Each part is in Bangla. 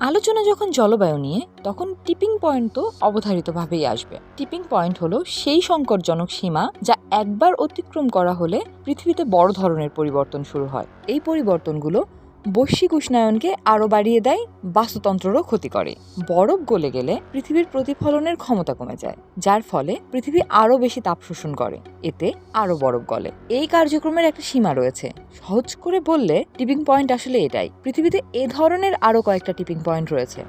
আলোচনা যখন জলবায়ু নিয়ে, তখন টিপিং পয়েন্ট তো অবধারিতভাবেই আসবে। টিপিং পয়েন্ট হলো সেই সংকটজনক সীমা যা একবার অতিক্রম করা হলে পৃথিবীতে বড় ধরনের পরিবর্তন শুরু হয়। এই পরিবর্তনগুলো বৈশ্বিক উষ্ণায়নকে আরও বাড়িয়ে দেয়, বাস্তুতন্ত্ররও ক্ষতি করে। বরফ গলে গেলে পৃথিবীর প্রতিফলনের ক্ষমতা কমে যায়, যার ফলে পৃথিবী আরও বেশি তাপ শোষণ করে। এতে আরও বরফ গলে। এই কার্যক্রমের একটা সীমা রয়েছে। সহজ করে বললে, টিপিং পয়েন্ট আসলে এটাই। পৃথিবীতে এ ধরনের আরও কয়েকটা টিপিং পয়েন্ট রয়েছে।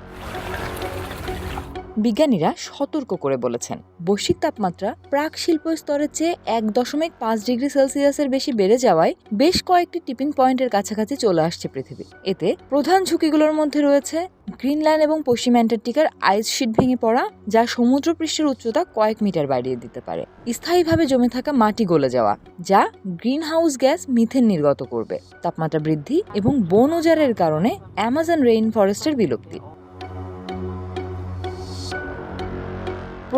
বিজ্ঞানীরা সতর্ক করে বলেছেন, বৈশ্বিক তাপমাত্রা প্রাক শিল্প স্তরের চেয়ে এক দশমিক পাঁচ ডিগ্রি সেলসিয়াসের বেশি বেড়ে যাওয়ায় বেশ কয়েকটি টিপিং পয়েন্টের কাছাকাছি চলে আসছে পৃথিবী। এতে প্রধান ঝুঁকিগুলোর মধ্যে রয়েছে গ্রিনল্যান্ড এবং পশ্চিম অ্যান্টার্কটিকার আইস শিট ভেঙে পড়া, যা সমুদ্রপৃষ্ঠের উচ্চতা কয়েক মিটার বাড়িয়ে দিতে পারে। স্থায়ীভাবে জমে থাকা মাটি গলে যাওয়া, যা গ্রিন হাউস গ্যাস মিথেন নির্গত করবে। তাপমাত্রা বৃদ্ধি এবং বন উজাড়ের কারণে অ্যামাজন রেইন ফরেস্টের বিলুপ্তি।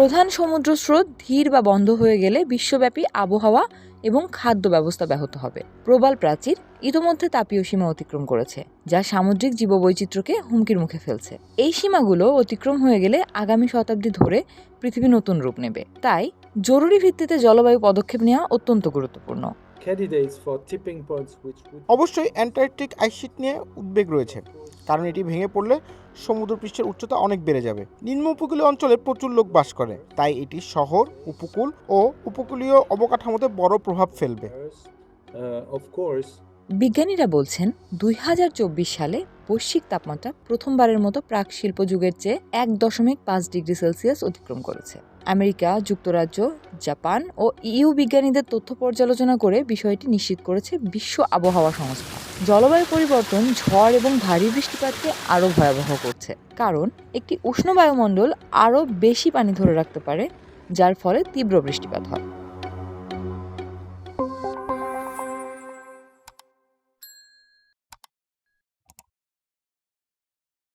প্রধান সমুদ্র স্রোত ধীর বা বন্ধ হয়ে গেলে বিশ্বব্যাপী আবহাওয়া এবং খাদ্য ব্যবস্থা ব্যাহত হবে। প্রবাল প্রাচীর ইতোমধ্যে তাপীয় সীমা অতিক্রম করেছে যা সামুদ্রিক জীববৈচিত্র্যকে হুমকির মুখে ফেলছে। এই সীমাগুলো অতিক্রম হয়ে গেলে আগামী শতাব্দী ধরে পৃথিবী নতুন রূপ নেবে। তাই জরুরি ভিত্তিতে জলবায়ু পদক্ষেপ নেওয়া অত্যন্ত গুরুত্বপূর্ণ। অবশ্যই অ্যান্টার্কটিক আইসিট নিয়ে উদ্বেগ রয়েছে। কারণ এটি ভেঙে পড়লে সমুদ্রপৃষ্ঠের উচ্চতা অনেক বেড়ে যাবে। নিম্ন উপকূলীয় অঞ্চলে প্রচুর লোক বাস করে, তাই এটি শহর, উপকূল ও উপকূলীয় অবকাঠামোতে বড় প্রভাব ফেলবে। বিজ্ঞানীরা বলছেন, দুই হাজার চব্বিশ সালে বৈশ্বিক তাপমাত্রা প্রথমবারের মতো প্রাক শিল্প যুগের চেয়ে এক দশমিক পাঁচ ডিগ্রি সেলসিয়াস অতিক্রম করেছে। আমেরিকা, যুক্তরাজ্য, জাপান ও ইউ বিজ্ঞানীদের তথ্য পর্যালোচনা করে বিষয়টি নিশ্চিত করেছে বিশ্ব আবহাওয়া সংস্থা। জলবায়ু পরিবর্তন, ঝড় এবং ভারী বৃষ্টিপাতকে আরও ভয়াবহ করছে। কারণ, একটি উষ্ণ বায়ুমণ্ডল আরও বেশি পানি ধরে রাখতে পারে, যার ফলে তীব্র বৃষ্টিপাত হয়।